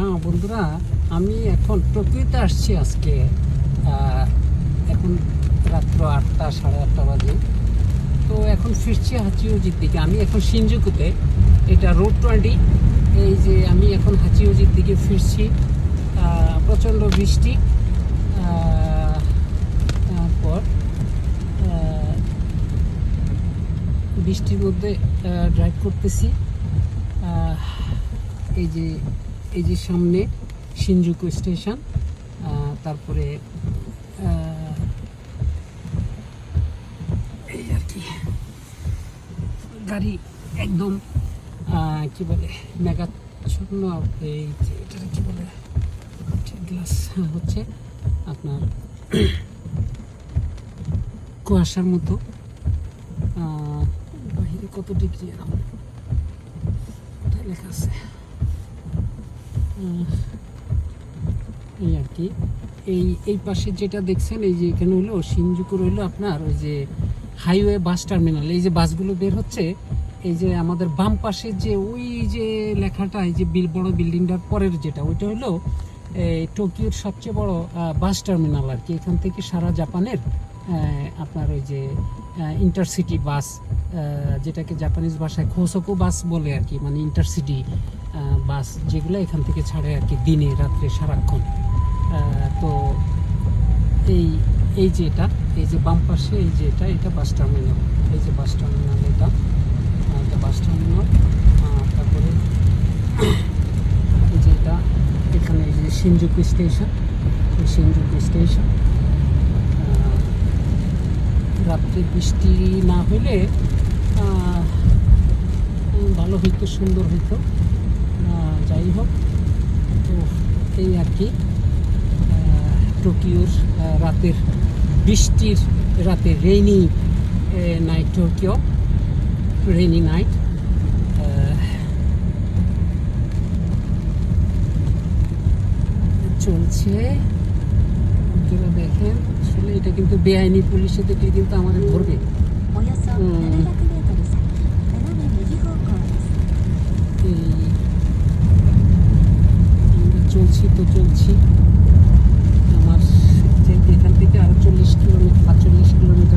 হ্যাঁ বন্ধুরা, আমি এখন টোকিওতে আসছি আজকে এখন রাত্র আটটা, সাড়ে আটটা বাজে। তো এখন ফিরছি হাচিওজির দিকে। আমি এখন সিনজুকুতে, এটা রোড টোয়েন্টি। এই যে আমি এখন হাচিওজির দিকে ফিরছি। প্রচণ্ড বৃষ্টি। তারপর বৃষ্টির মধ্যে ড্রাইভ করতেছি। এই যে এই যে সামনে সিনজুকু স্টেশন তারপরে এই আর কি, গাড়ি একদম কি বলে মেগাচ্ছন্ন এই এটা কি বলে গ্লাস হচ্ছে আপনার কুয়াশার মতো বাহিরে কত ডিগ্রি এরকম লেখা আছে। এই আর কি। এই এই পাশে যেটা দেখছেন, এই যে এখানে হলো সিনজুকু রইল আপনার ওই যে হাইওয়ে বাস টার্মিনাল এই যে বাসগুলো বের হচ্ছে, এই যে আমাদের বাম পাশে যে ওই যে লেখাটা, এই যে বিল, বড় বিল্ডিংটার পরের যেটা, ওইটা হলো টোকিওর সবচেয়ে বড় বাস টার্মিনাল আর কি। এখান থেকে সারা জাপানের আপনার ওই যে ইন্টারসিটি বাস যেটাকে জাপানিজ ভাষায় খোসোকো বাস বলে আর কি মানে ইন্টারসিটি বাস যেগুলো এখান থেকে ছাড়ে আর কি দিনে, রাত্রে, সারাক্ষণ। তো এই এই যে এটা, এই যে বাম পাশে এই যে এটা এটা বাস টার্মিনাল। এই যে বাস টার্মিনাল এটা এটা বাস টার্মিনাল। তারপরে এই যে এটা, এখানে এই যে সিনজুকু স্টেশন। Shinjuku station. রাত্রে বৃষ্টি না হলে ভালো হইতো, সুন্দর হইতো। যাই হোক। তো এই আর কি। টোকিওর রাতের বৃষ্টির রাতে rainy night Tokyo. Rainy night চলছে। দেখেন আসলে এটা কিন্তু বেআইনি পুলিশে দেখলে কিন্তু আমাদের ধরবে। চলছি তো চলছি। আমার এখান থেকে আরও চল্লিশ কিলোমিটার পাঁচচল্লিশ কিলোমিটার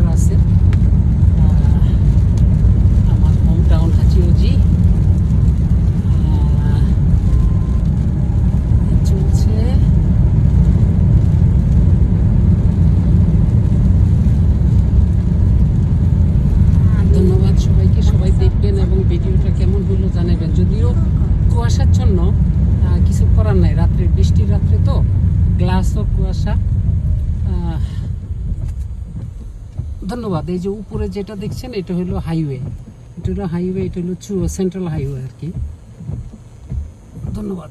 আহ, ধন্যবাদ। এই যে উপরে যেটা দেখছেন এটা হলো হাইওয়ে। এটা হলো হাইওয়ে এটা হলো সেন্ট্রাল হাইওয়ে আর কি। ধন্যবাদ।